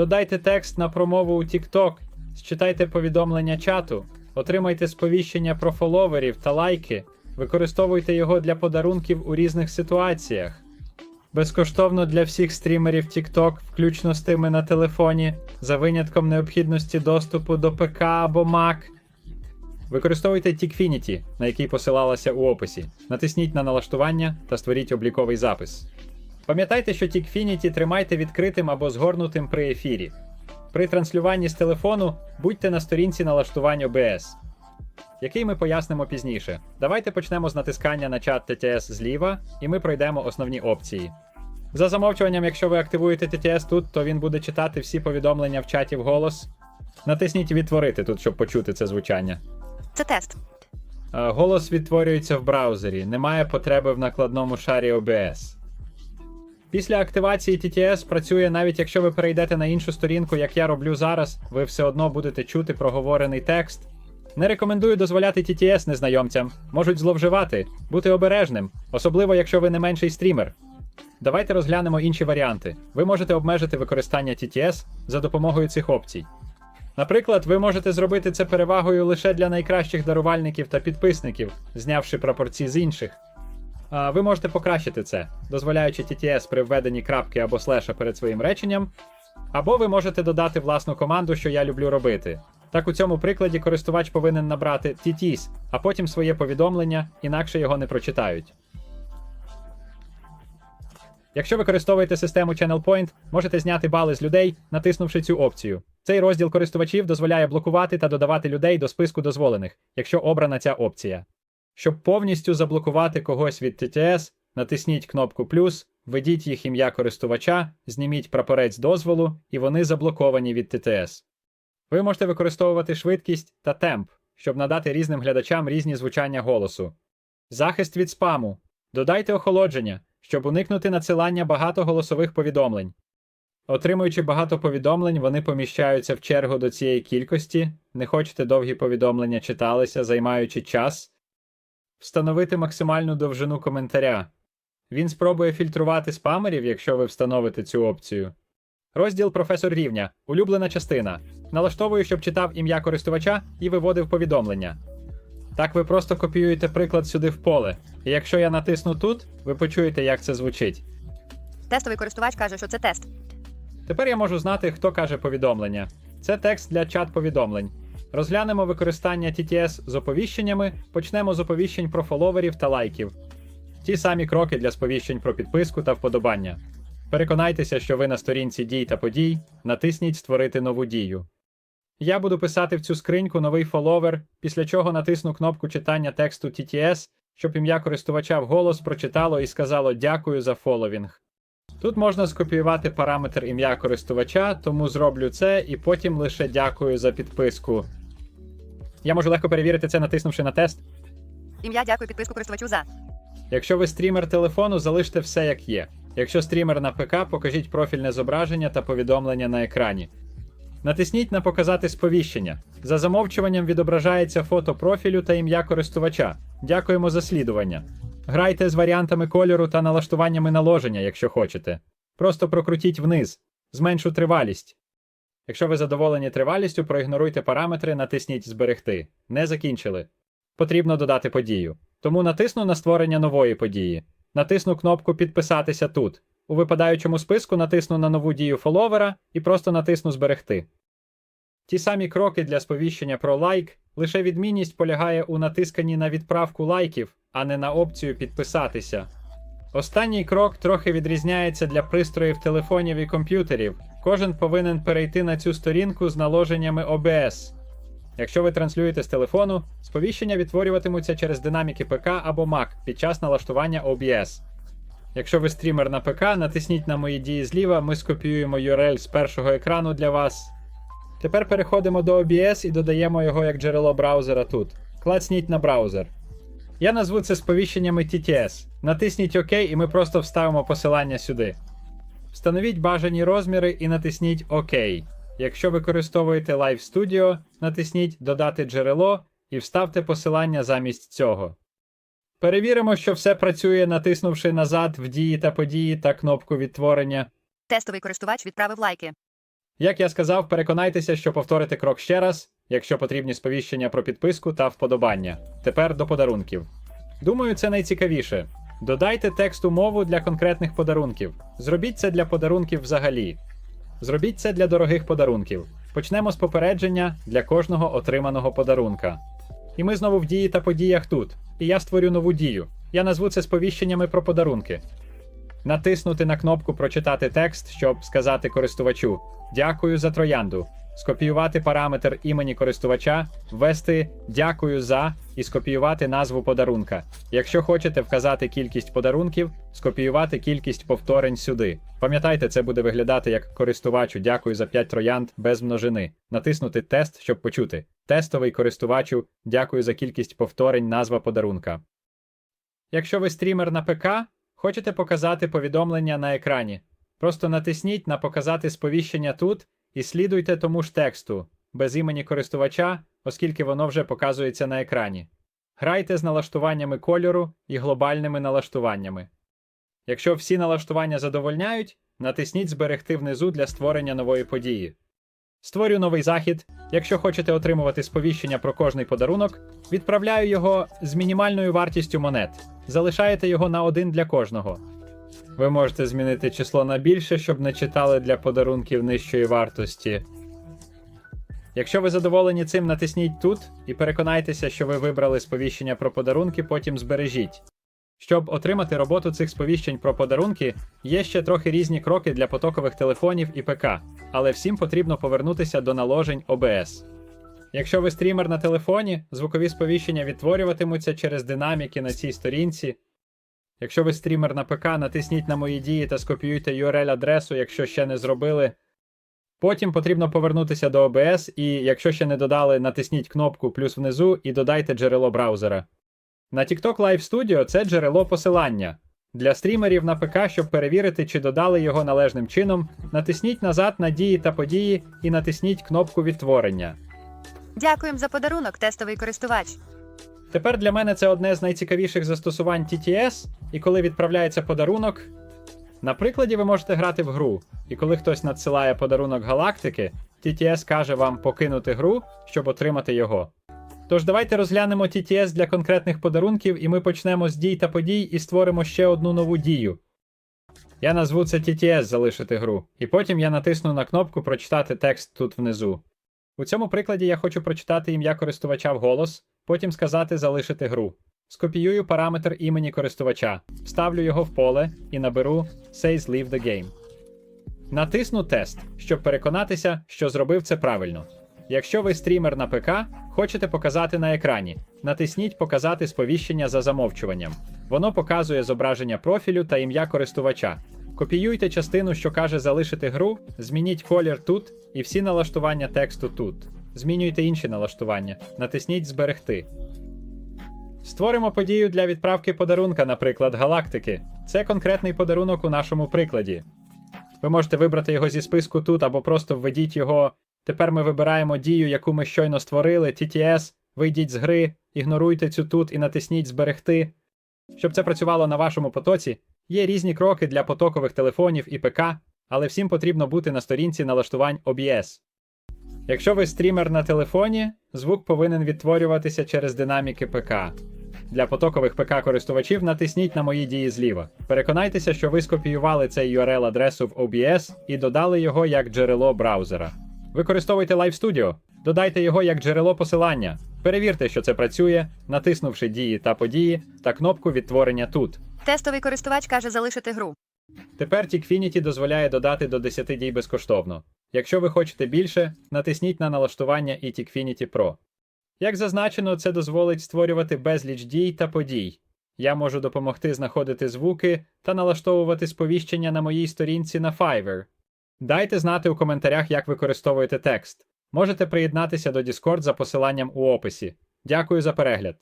Додайте текст на промову у TikTok, считайте повідомлення чату, отримайте сповіщення про фоловерів та лайки, використовуйте його для подарунків у різних ситуаціях. Безкоштовно для всіх стрімерів TikTok, включно з тими на телефоні, за винятком необхідності доступу до ПК або Mac. Використовуйте Tikfinity, на який посилалася у описі. Натисніть на налаштування та створіть обліковий запис. Пам'ятайте, що Tikfinity тримайте відкритим або згорнутим при ефірі. При транслюванні з телефону будьте на сторінці налаштувань OBS, який ми пояснимо пізніше. Давайте почнемо з натискання на чат TTS зліва, і ми пройдемо основні опції. За замовчуванням, якщо ви активуєте TTS тут, то він буде читати всі повідомлення в чаті вголос. Натисніть Відтворити тут, щоб почути це звучання. Це тест. Е, Голос відтворюється в браузері, немає потреби в накладному шарі OBS. Після активації TTS працює навіть якщо ви перейдете на іншу сторінку, як я роблю зараз, ви все одно будете чути проговорений текст. Не рекомендую дозволяти TTS незнайомцям, можуть зловживати, бути обережним, особливо якщо ви не менший стрімер. Давайте розглянемо інші варіанти. Ви можете обмежити використання TTS за допомогою цих опцій. Наприклад, ви можете зробити це перевагою лише для найкращих дарувальників та підписників, знявши прапорці з інших. Ви можете покращити це, дозволяючи TTS при введенні крапки або слеша перед своїм реченням. Або ви можете додати власну команду, що я люблю робити. Так у цьому прикладі користувач повинен набрати TTS, а потім своє повідомлення, інакше його не прочитають. Якщо використовуєте систему Channel Point, можете зняти бали з людей, натиснувши цю опцію. Цей розділ користувачів дозволяє блокувати та додавати людей до списку дозволених, якщо обрана ця опція. Щоб повністю заблокувати когось від TTS, натисніть кнопку плюс, введіть їх ім'я користувача, зніміть прапорець дозволу, і вони заблоковані від TTS. Ви можете використовувати швидкість та темп, щоб надати різним глядачам різні звучання голосу. Захист від спаму. Додайте охолодження, щоб уникнути надсилання багато голосових повідомлень. Отримуючи багато повідомлень, вони поміщаються в чергу до цієї кількості. Не хочете довгі повідомлення читалися, займаючи час. Встановити максимальну довжину коментаря. Він спробує фільтрувати спамерів, якщо ви встановите цю опцію. Розділ професор рівня. Улюблена частина. Налаштовую, щоб читав ім'я користувача і виводив повідомлення. Так ви просто копіюєте приклад сюди в поле. І якщо я натисну тут, ви почуєте, як це звучить. Тестовий користувач каже, що це тест. Тепер я можу знати, хто каже повідомлення. Це текст для чат повідомлень. Розглянемо використання TTS з оповіщеннями, почнемо з оповіщень про фоловерів та лайків. Ті самі кроки для сповіщень про підписку та вподобання. Переконайтеся, що ви на сторінці дій та подій, натисніть Створити нову дію. Я буду писати в цю скриньку новий фоловер, після чого натисну кнопку читання тексту TTS, щоб ім'я користувача вголос прочитало і сказало дякую за фоловінг. Тут можна скопіювати параметр ім'я користувача, тому зроблю це і потім лише дякую за підписку. Я можу легко перевірити це, натиснувши на тест. Ім'я дякую підписку користувачу за. Якщо ви стрімер телефону, залиште все як є. Якщо стрімер на ПК, покажіть профільне зображення та повідомлення на екрані. Натисніть на Показати сповіщення. За замовчуванням відображається фото профілю та ім'я користувача. Дякуємо за слідування. Грайте з варіантами кольору та налаштуваннями наложення, якщо хочете. Просто прокрутіть вниз, зменшу тривалість. Якщо ви задоволені тривалістю, проігноруйте параметри, натисніть Зберегти. Не закінчили. Потрібно додати подію. Тому натисну на створення нової події. Натисну кнопку Підписатися тут. У випадаючому списку натисну на нову дію фоловера і просто натисну Зберегти. Ті самі кроки для сповіщення про лайк, лише відмінність полягає у натисканні на відправку лайків, а не на опцію підписатися. Останній крок трохи відрізняється для пристроїв телефонів і комп'ютерів. Кожен повинен перейти на цю сторінку з наложеннями OBS. Якщо ви транслюєте з телефону, сповіщення відтворюватимуться через динаміки ПК або Mac під час налаштування OBS. Якщо ви стрімер на ПК, натисніть на мої дії зліва, ми скопіюємо URL з першого екрану для вас. Тепер переходимо до OBS і додаємо його як джерело браузера тут. Клацніть на браузер. Я назву це сповіщеннями TTS. Натисніть ОК і ми просто вставимо посилання сюди. Встановіть бажані розміри і натисніть ОК. Якщо використовуєте Live Studio, натисніть Додати джерело і вставте посилання замість цього. Перевіримо, що все працює, натиснувши назад в дії та події та кнопку відтворення. Тестовий користувач відправив лайки. Як я сказав, переконайтеся, що повторите крок ще раз, якщо потрібні сповіщення про підписку та вподобання. Тепер до подарунків. Думаю, це найцікавіше. Додайте тексту мову для конкретних подарунків. Зробіть це для подарунків взагалі. Зробіть це для дорогих подарунків. Почнемо з попередження для кожного отриманого подарунка. І ми знову в дії та подіях тут. І я створю нову дію. Я назву це сповіщеннями про подарунки. Натиснути на кнопку Прочитати текст, щоб сказати користувачу Дякую за троянду. Скопіювати параметр імені користувача, ввести Дякую за і скопіювати назву подарунка. Якщо хочете вказати кількість подарунків, скопіювати кількість повторень сюди. Пам'ятайте, це буде виглядати як користувачу Дякую за 5 троянд без множини. Натиснути тест, щоб почути. Тестовий користувачу Дякую за кількість повторень назва подарунка. Якщо ви стрімер на ПК, хочете показати повідомлення на екрані. Просто натисніть на Показати сповіщення тут і слідуйте тому ж тексту, без імені користувача, оскільки воно вже показується на екрані. Грайте з налаштуваннями кольору і глобальними налаштуваннями. Якщо всі налаштування задовольняють, натисніть Зберегти внизу для створення нової події. Створю новий захід. Якщо хочете отримувати сповіщення про кожний подарунок, відправляю його з мінімальною вартістю монет. Залишаєте його на один для кожного. Ви можете змінити число на більше, щоб не читали для подарунків нижчої вартості. Якщо ви задоволені цим, натисніть тут і переконайтеся, що ви вибрали сповіщення про подарунки, потім збережіть. Щоб отримати роботу цих сповіщень про подарунки, є ще трохи різні кроки для потокових телефонів і ПК, але всім потрібно повернутися до наложень OBS. Якщо ви стрімер на телефоні, звукові сповіщення відтворюватимуться через динаміки на цій сторінці. Якщо ви стрімер на ПК, натисніть на мої дії та скопіюйте URL-адресу, якщо ще не зробили. Потім потрібно повернутися до OBS і, якщо ще не додали, натисніть кнопку плюс внизу і додайте джерело браузера. На TikTok Live Studio це джерело посилання. Для стрімерів на ПК, щоб перевірити, чи додали його належним чином, натисніть назад на дії та події і натисніть кнопку відтворення. Дякуємо за подарунок, тестовий користувач. Тепер для мене це одне з найцікавіших застосувань TTS, і коли відправляється подарунок. На прикладі ви можете грати в гру, і коли хтось надсилає подарунок галактики, TTS каже вам покинути гру, щоб отримати його. Тож давайте розглянемо TTS для конкретних подарунків, і ми почнемо з дій та подій і створимо ще одну нову дію. Я назву це TTS залишити гру, і потім я натисну на кнопку Прочитати текст тут внизу. У цьому прикладі я хочу прочитати ім'я користувача вголос, потім сказати залишити гру. Скопіюю параметр імені користувача, вставлю його в поле і наберу Says Leave the Game. Натисну тест, щоб переконатися, що зробив це правильно. Якщо ви стрімер на ПК, хочете показати на екрані, натисніть Показати сповіщення за замовчуванням. Воно показує зображення профілю та ім'я користувача. Копіюйте частину, що каже залишити гру, змініть колір тут і всі налаштування тексту тут. Змінюйте інші налаштування, натисніть Зберегти. Створимо подію для відправки подарунка, наприклад, галактики. Це конкретний подарунок у нашому прикладі. Ви можете вибрати його зі списку тут або просто введіть його. Тепер ми вибираємо дію, яку ми щойно створили, TTS, вийдіть з гри, ігноруйте цю тут і натисніть Зберегти. Щоб це працювало на вашому потоці, є різні кроки для потокових телефонів і ПК, але всім потрібно бути на сторінці налаштувань OBS. Якщо ви стрімер на телефоні, звук повинен відтворюватися через динаміки ПК. Для потокових ПК-користувачів натисніть на мої дії зліва. Переконайтеся, що ви скопіювали цей URL-адресу в OBS і додали його як джерело браузера. Використовуйте Live Studio, додайте його як джерело посилання. Перевірте, що це працює, натиснувши дії та події та кнопку відтворення тут. Тестовий користувач каже залишити гру. Тепер Tikfinity дозволяє додати до 10 дій безкоштовно. Якщо ви хочете більше, натисніть на налаштування і Tikfinity Pro. Як зазначено, це дозволить створювати безліч дій та подій. Я можу допомогти знаходити звуки та налаштовувати сповіщення на моїй сторінці на Fiverr. Дайте знати у коментарях, як використовуєте текст. Можете приєднатися до Discord за посиланням у описі. Дякую за перегляд.